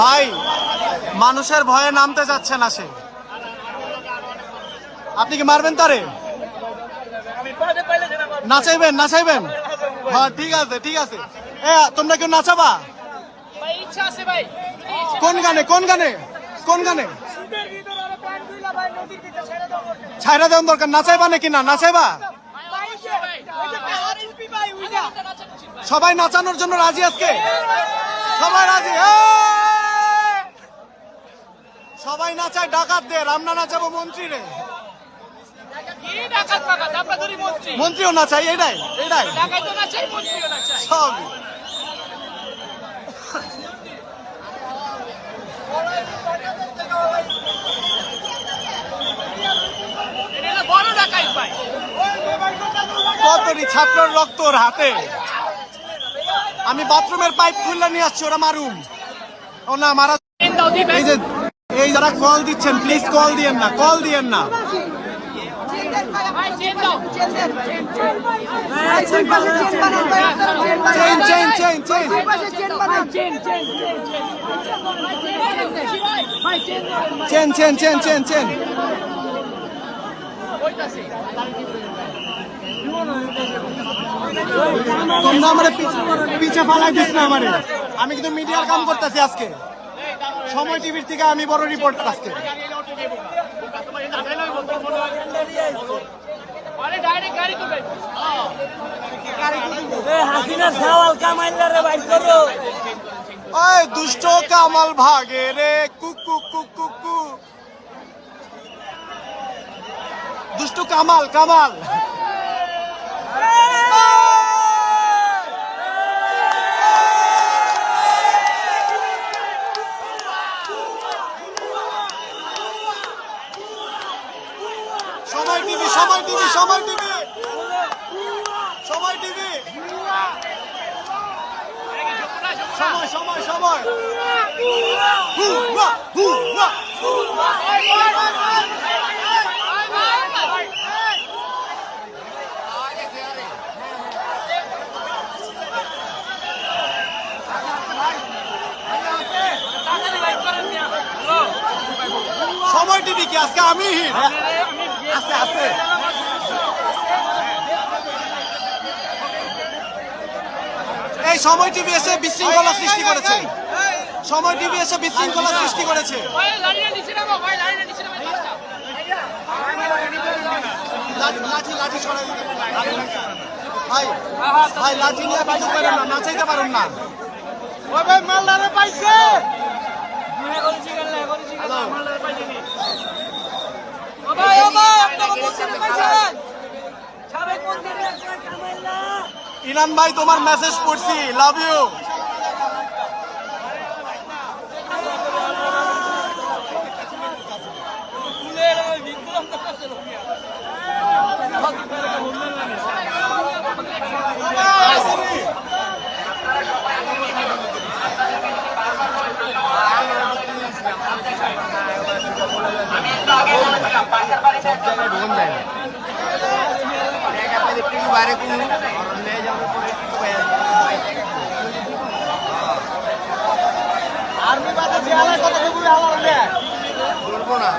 ভাই, মানুষের ভয়ে নামতে যাচ্ছে না সে। আপনি কি মারবেন তারে? নাচাইবেন নাচাইবেন? হ্যাঁ ঠিক আছে ঠিক আছে। এ, তোমরা কেউ নাচাবা? কোন গানে কোন গানে? কোন গানে? ছাইরা দেওয়ার দরকার, নাচাইবা নাকি না? নাচাইবা? সবাই নাচানোর জন্য রাজি আজকে? সবাই রাজি! সবাই নাচায় ডাকাত দে রামনা নাচাবো মন্ত্রী রে আমরা মন্ত্রীও এটাই এটাই। না চাই মন্ত্রীও না চাই সব কতটি ছাত্রের রক্ত ওর হাতে? আমি বাথরুমের পাইপ খুললে নিয়ে আসছি, ওরা মারুম। ও না, মারা এই যে, এই যারা কল দিচ্ছেন প্লিজ কল দিয়েন না, কল দিয়েন না। চেন চেন চেন চেন চেন চেন চেন চেন চেন কইতাছি তোমরা আমার পিছে ফালাই দিস না আমারে। আমি কিন্তু মিডিয়ার কাম করতেছি আজকে। সময় টিভির থেকে আমি বড় রিপোর্টার আজকে। দুষ্ট কামাল ভাগে রে কুকু কুকু কু। দুষ্ট কামাল কামাল। সময় টিভি সময় টিভি সময় টিভি। সময় টিভি। সময় সময় সময় হুয়া হুয়া সময় টিভি কি? আজকে আমি আছে আছে। এই সময় টিভি এসে বিশৃঙ্খলা সৃষ্টি করেছে। সময় টিভি এসে বিশৃঙ্খলা সৃষ্টি করেছে। ভাই ভাই লাঠি লাঠি সরাই হবে, লাঠি, লাঠি। ভাই ভাই লাঠি নিয়ে পারেন না নাচাইতে পারেন না। ওই ভাই পাইছে। হ্যালো। ইনান ভাই তোমার মেসেজ পড়ছি। লাভ ইউ পাশের বাইরে আলাদা কথা বলব না।